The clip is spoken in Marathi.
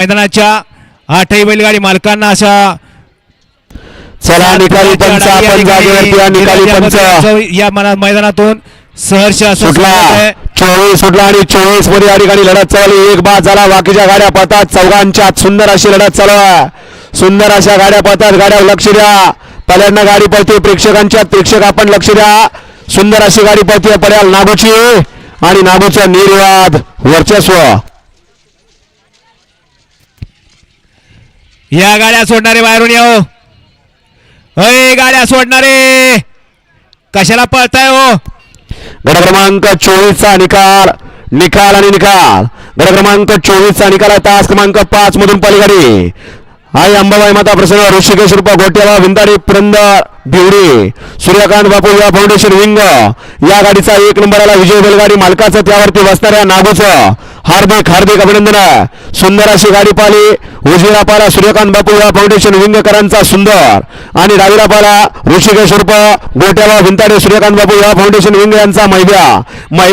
मैदानाच्या आठही बैलगाडी मालकांना अशा चला निकाली पंच आपण जागेवरती निकाली पंच. या मना- मैदानातून सहर्ष असं सुटला. स्वागत आहे. चोवीस सुटला आणि चोवीसमध्ये या ठिकाणी लढत चालू एक बाद झाला. बाकीच्या गाड्या पळतात. चौघांच्या आत सुंदर अशी लढत चालू आहे. सुंदर अशा गाड्या पळतात. गाड्या लक्ष द्या. पहिल्यांदा गाडी पळते. प्रेक्षकांच्या प्रेक्षक आपण लक्ष द्या. सुंदर अशी गाडी पळते. पड्याल नागूची. आणि नागूचं निर्वाद वर्चस्व. या गाड्या सोडणारे बाहेरून या हो. अय गाड्या सोडणारे. कशाला पळताय हो? गड क्रमांक चोवीसचा निकाल. निकाल आणि निकाल. गड क्रमांक चोवीसचा निकाल आहे तास क्रमांक पाच मधून पलीकडे. आई अंबाबाई माता प्रसन्न ऋषिकेश रूपा गोट्यावा विंदाडी पुरंदर भिवडी सूर्यकांत बापू या फाउंडेशन विंग. या गाडीचा एक नंबर आला विजय बैलगाडी मालकाचं त्यावरती बसणाऱ्या नागूचं. हार्दिक हार्दिक अभिनंदन. सुंदर अशी गाडी पाली उजवीला पाला सूर्यकांत बापू युवा फाउंडेशन विंगकरांचा सुंदर. आणि डावीला पाला ऋषिकेश रूप गोट्यावा विंताडे सूर्यकांत बापू या फाउंडेशन विंग यांचा मैद्या. मैद्या